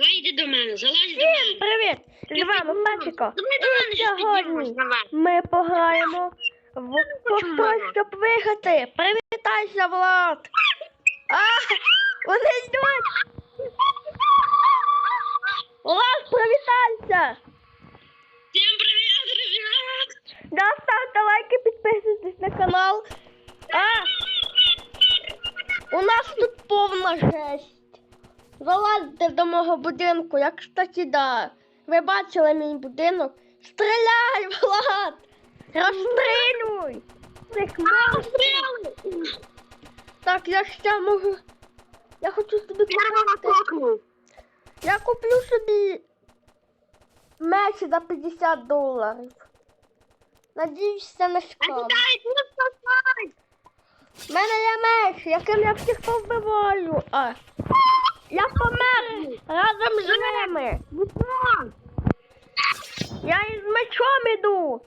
Давай йди до мене, залазь до Всім мене. привіт! З вами. Давай до мене піднімемо, сьогодні давай. ми пограємо в хочу мало. щоб виграти. Привітайся, Влад! А, вони йдуть! Влад, привітайся! Всім привіт, ребят! Да, ставте лайки, підписуйтесь на канал. А! У нас тут повна жесть. Залазьте до мого будинку, як кстати, да. Ви бачили мій будинок? Стріляй, Влад! Розстрілюй! Так, я ще можу. Я хочу собі купити. Я куплю собі меч за 50 доларів. Надіюсь, це не спасай! У мене є меч, яким я всіх повбиваю. А. Я помер разом з ними. Я із мечом іду.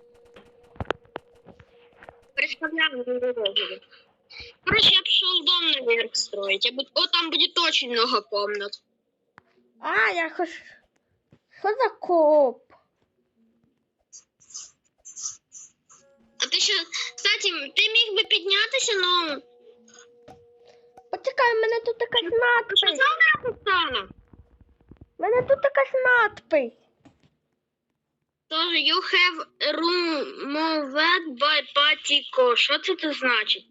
Короче, я пошел дом наверх строить. Я буду... О, там будет очень много комнат. А, я хоч. Що за коп? А ти що, кстати, ти міг би піднятися, ну... В мене тут якась Що надпись. це написано? В мене тут якась надпись. Тож, you have removed by Patiko. Що це це значить?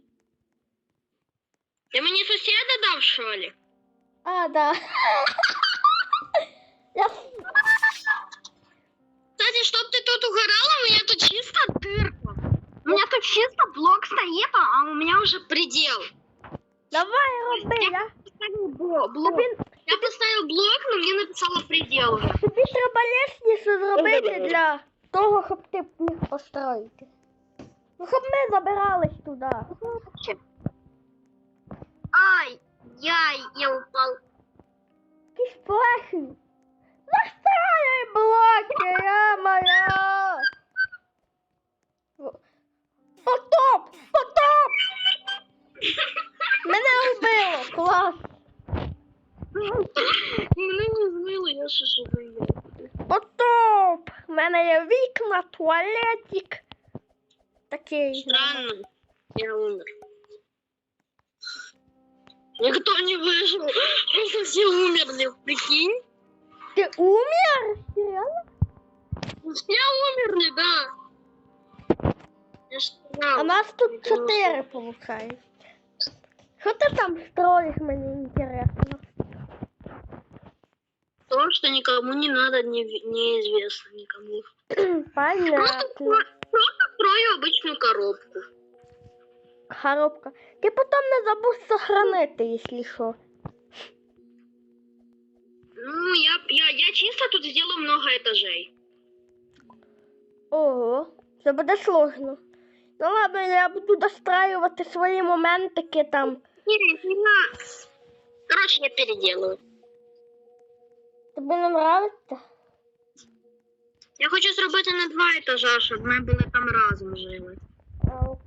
Ти мені сусіда дав, що ли? А, да. Я... Кстати, чтоб ты тут угорала, у меня тут чисто дырка. У меня тут чисто блок стоит, а у меня уже предел. Давай, роби, я. Блок. Тобі, Я поставил блок, но мне написало предел уже. тобі треба лесніше зробити для того, щоб ти міг построїти. Ну, щоб ми забирались туди. Ай, яй, я упал. Якісь флеші. Застраюй блоки, я моя. Потоп! Потоп! Мене вбило, клас. Мене не змило, я ще живий. Потоп! У мене є вікна, туалетик. Такий. Странно, я умер. Никто не выжил. Просто все умерли, прикинь. Ти умер? Серйозно? Все умерли, да. Я ж сказал. А нас тут чотири, виходить. Що ти там строїш, мені інтересно? То, что никому не надо, не, неизвестно никому. Понятно. просто строю обычную коробку. Коробка. Ти потім не забудь сохранити, якщо що. Ну, я, я, я чисто тут сделаю много этажей. Ого, це буде сложно. Ну ладно, я буду достраювати свої моментики там. Короче, я переделаю. Тобі не нравиться? Я хочу зробити на два етажа, щоб ми були там разом жили. Ок.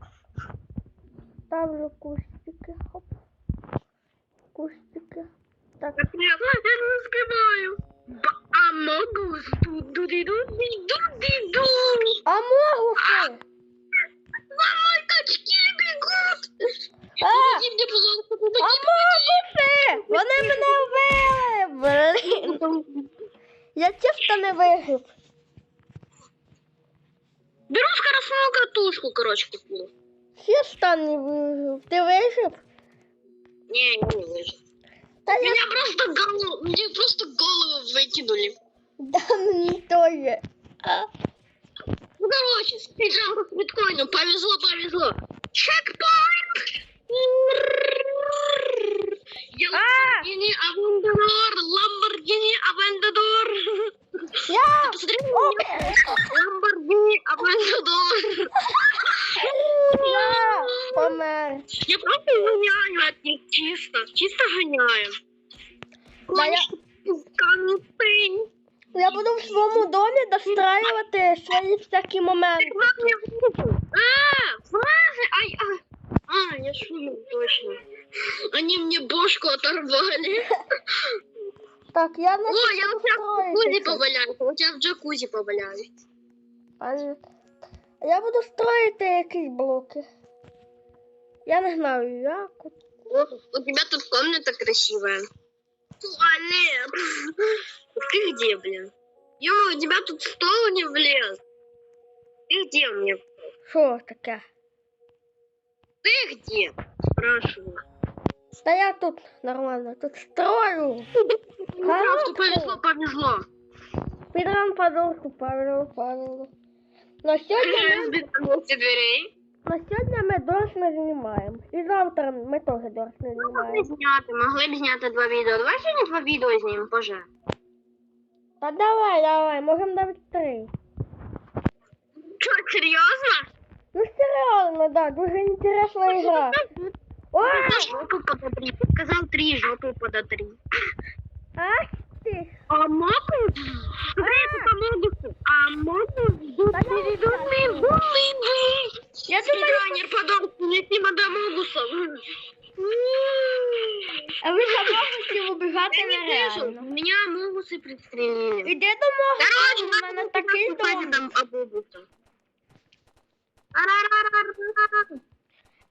Ставлю кустики. Хоп. Кустики. Так. Я, не успеваю. А могу ду Помоги мне, пожалуйста, помоги, могуси! Вони мене вбили! Блін. Я чисто не виграв. Беру скоростную катушку, короче, купила. Чисто не виграв. Ти виграв? Не, я не выжил. Та я Меня просто голову, мне просто голову выкинули. да мені теж. А. Ну, короче, с биткоином. Повезло, повезло. Чекпоинт! Lamborghini Aventador, Lamborghini Aventador. Я! Посмотри на меня. Lamborghini Aventador. Я помер. Я просто гоняю от них чисто. Чисто гоняю. Да, я- Концы. Я буду в своєму домі достраювати свої всякі моменти. А, фразы, ай, а, а, я шумел, точно. Они мне бошку оторвали. Так, я не О, я у тебя в джакузи строїтися. поваляюсь. У тебя в джакузи поваляюсь. Пане. Я буду строїти якісь блоки. Я не знаю, як. О, у тебя тут комната красивая. Туалет. Ты где, блин? Ё, у тебя тут стол не влез. Ты где мне? Що таке? Ты где? Спрашиваю. Я тут нормально, тут строю. Просто повезло, повезло. Підран подушку, Павло, Павло. На сьогодні, ми, дверей. на сьогодні ми дощ не знімаємо. І завтра ми теж дощ не Могли знімаємо. зняти, могли б зняти два відео. Давай сьогодні два відео знімемо, боже. Та давай, давай, можемо навіть три. Що, серйозно? Ну серйозно, да, дуже інтересна гра. Ой, Ты жопу подотри. Ты сказал три, жопу подотри. ах ти. А могу? Смотри, это помогут. А могу? Та я- Я думаю, Спидранер подошел, не Тима до Могуса. а ви замовите убігати Я не вижу. нереально. Меня Могусы пристрелили. Іди до мого Короче, дому, у надо мене такий кстати, дом. там об Могуса. Ара-ра-ра-ра-ра.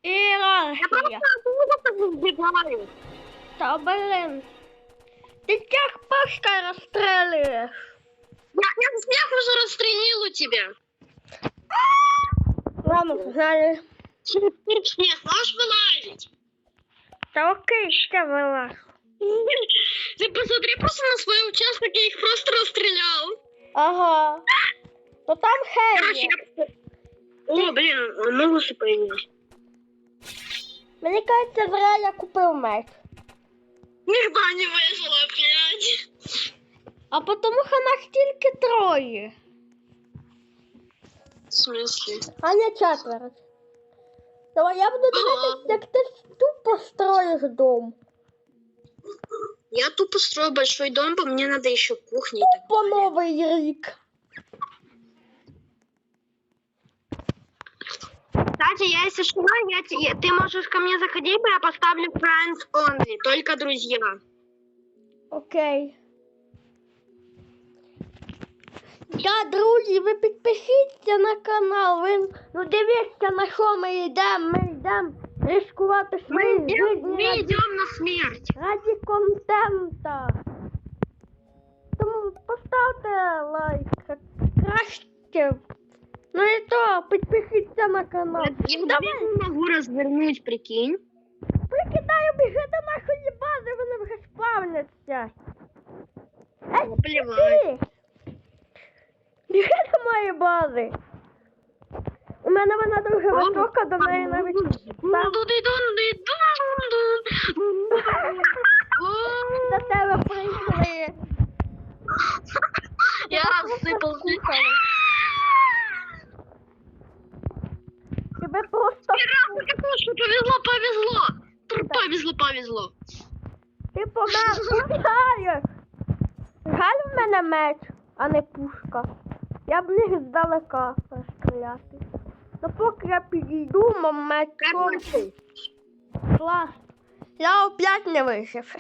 І Я просто рахія. оттуда сбегаю. Та блин. Ти як пашка розстрілюєш. Я, я всех уже расстрелил у тебя. Ладно, знали. Нет, можешь вылазить. Та окей, ще вилаж. Ты посмотри просто на свой участок, я их просто расстрелял. Ага. То там Короче, Хейві. я... О, блин, Могусы появились. Мені кажеться, зря я купив меч. Никто не выжил опять. А потому що нас тільки троє. В смысле? А не четверо. Давай я буду дивитися, як ти тупо строїш дом. Я тупо строю большой дом, по мне надо еще кухни и так По далее. новий рік. Кстати, я если что, я, те- ты можешь ко мне заходить, я поставлю friends only, только друзья. Окей. Да, друзі, ви підпишіться на канал. Ви ну дивіться, на що ми йдемо. Ми йдемо ризикувати Мы свої идем, життя мы раді, идем на смерть. раді контента. Тому поставте лайк. Краще. Ну і то, підпишіться на канал. Я Давай. не могу развернуть, прикинь. Прикидаю, біжи до нашої бази, вони вже спавняться. Біжи до моєї бази. У мене вона дуже висока, до неї навіть до тебе прийшли. Я рассыпался. Тебе просто Повезло, повезло. Повезло, повезло. ти помер, пускаєш. Жаль в мене меч, а не пушка. Я б міг здалека розстріляти. Ну поки я підійду, мам мечом. Короче, Клас. Я опять не вижив.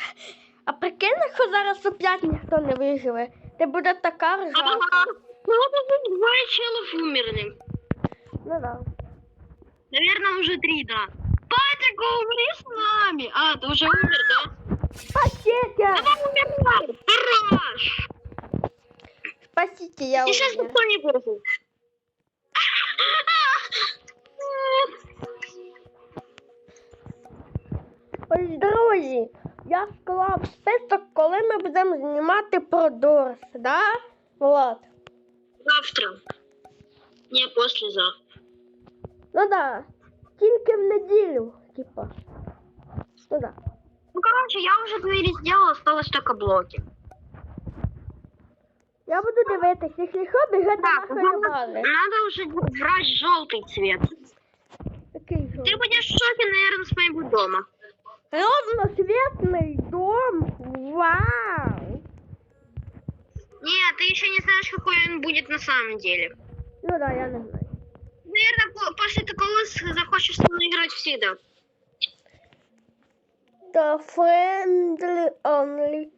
А прикинь, що зараз опять ніхто не виживе. Ти буде така ржака. ага. Ну, уже двое челов умерли. Ну да. Наверное, уже три, да. Патика, умри с нами. А, ты уже умер, да? Спасите! Давай умирай. Хорош. Спасите, я И сейчас умер. никто не выжил. Ось, друзі, я склав список, коли ми будемо знімати про Дорс, да? Влад? Завтра. Не, послезавтра. Ну да. Тільки в неділю, типа. Ну да. Ну, короче, я уже двери сделала, осталось только блоки. Я буду дивитись, якщо що, біжи до Так, нашої надо, бази. надо уже брать желтый цвет. Який же? Ты будешь в шоке, наверное, с моего дома. Разноцветный дом. Вау. Нет, ты еще не знаешь, какой он будет на самом деле. Ну да, я не знаю. Наверное, по- после такого с- захочешь со мной играть всегда. The friendly only.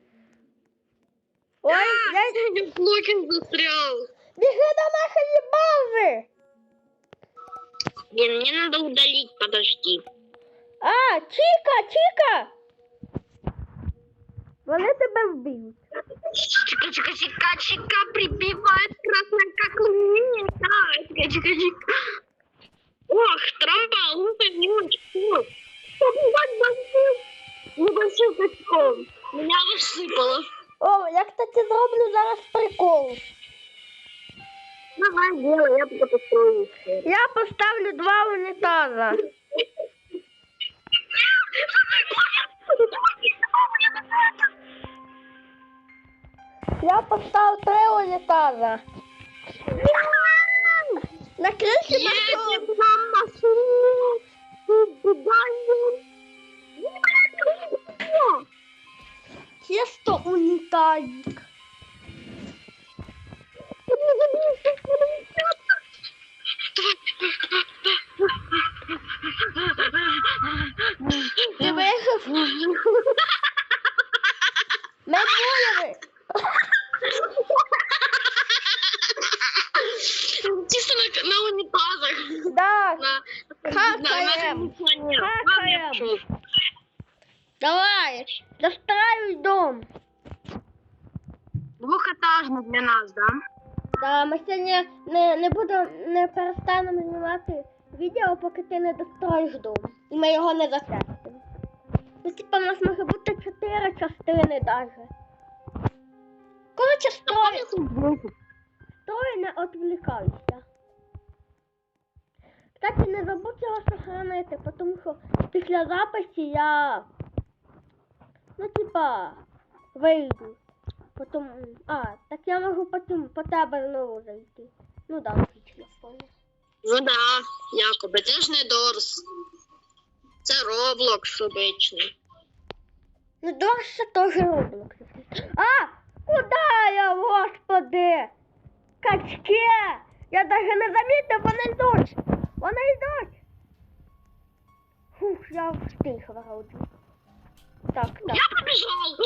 Ой, я... Я в блоке застрял. Біги до нашої бази! Блин, мне надо удалить, подожди. А, Чіка, Чіка! Вони тебе вб'ють. Чика, чика, чика, чика, прибивает красная как лунинка. Чика, чика, чика. Ох, трамбал, ну ты не очень. Небольшим качком. Меня высыпало. О, я, кстати, зроблю зараз прикол. Давай, делай, я пока построю. Я поставлю два унітаза. Я поставив три унітаза. На нам машина. Чисто унітазик. Ти виграв? Ми двоє. Чисто на, на унитазах. Да. На, Хакаем. на пошел. Давай, достраюй дом. Двухэтажный для нас, да? Да, ми сьогодні не, не будемо, не перестанемо знімати відео, поки ти не достроїш дом. І ми його не затестимо. Ну, типа, в нас може бути чотири частини даже. Коротше, строй, строй, не відвлікайся. Кстати, не забудь його після записі я, ну, типа, вийду. Потім, а, так я можу потім по тебе знову зайти. Ну да, твій телефон. Ну да, якоби. Це ж не Дорс. Це Роблокс обичний. Ну дорше теж Roblox. А! Куда я, господи? Качки! Я даже не замітив, вони йдуть! Фух, я встиг. Так, так. Я побіжав!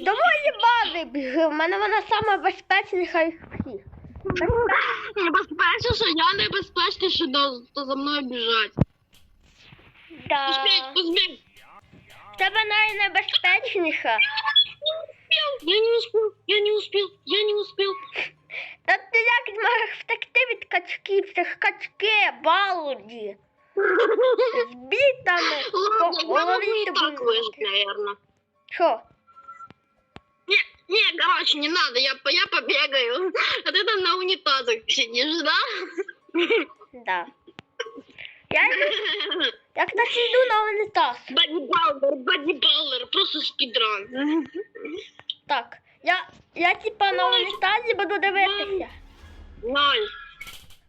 До моєї бази біжи, в мене вона сама безпечніша із всіх. Небезпечно, що я небезпечний, що до, то за мною біжать. Да. Успіть, успіть. В тебе найнебезпечніша. Я не успел, я не успел, я не успел. Та ти як зможеш втекти від качків? Це ж качки, балуді. З бітами. Ладно, по я могу голові и тобі так выжить, наверное. Що? Не, не, короче, не надо, я, по- я побегаю. А ты там на унитазах сидишь, да? Да. Я, я кстати, йду на унітаз. Бодибалдер, бодибалдер, просто спидран. Так. Я, я типа на унітазі буду дивитися. Ноль.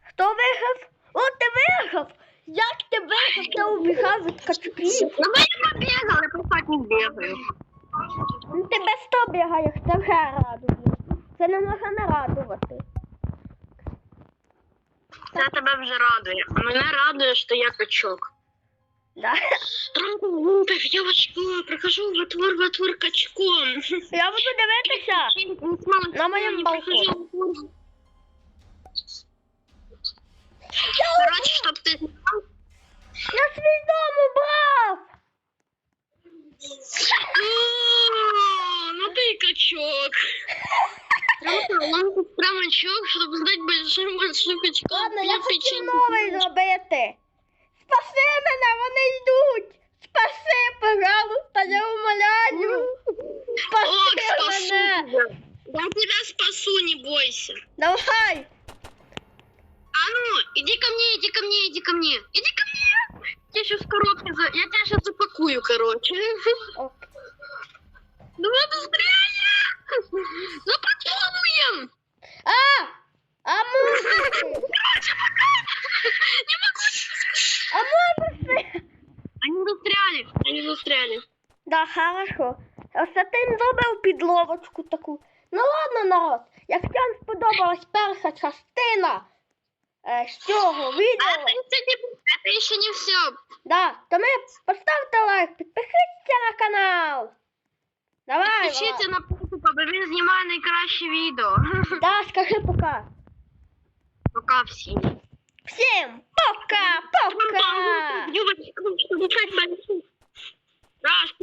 Хто виграв? О, ти виграв! Як виграв? Ти убігав від качків. Ну, я побегал, я просто не. Ну, без того бігаєш, це вже радує. Це не може не радувати. Це тебе вже радує. А мене радує, що я качок. Да. Трампов, я в очко, прохожу в отвор, в отвор качком. Я буду дивитися. На моем балконе. Короче, чтоб ты знал, Я свій дом убрав! О, ну ты и качок. Он прям качок, чтобы стать большим большим качком. Ладно, я хочу печенье. новий зробити. Спаси мене, вони йдуть! Спаси, пожалуйста, я умоляю! Ох, Спаси спасу мене! тебя. Я тебя спасу, не бойся. Давай! Ну, иди ко мне, иди ко мне, иди ко мне. Иди ко мне. Я сейчас в коробке, за... я тебя сейчас запакую, короче. Давай быстрее. Запаковываем. А! А ти? Короче, пока. Не могу. А ти? Они застряли, они застряли. Да, хорошо. Ось ти зробив підловочку таку. Ну ладно, народ. Якщо вам сподобалась перша частина з цього відео. А ти, а ти ще не все. Да, то ми поставте лайк, підпишіться на канал. Давай. Підпишіться на покупа, бо він знімає найкраще відео. Да, скажи пока. Пока всім. Всем пока, пока. Раз.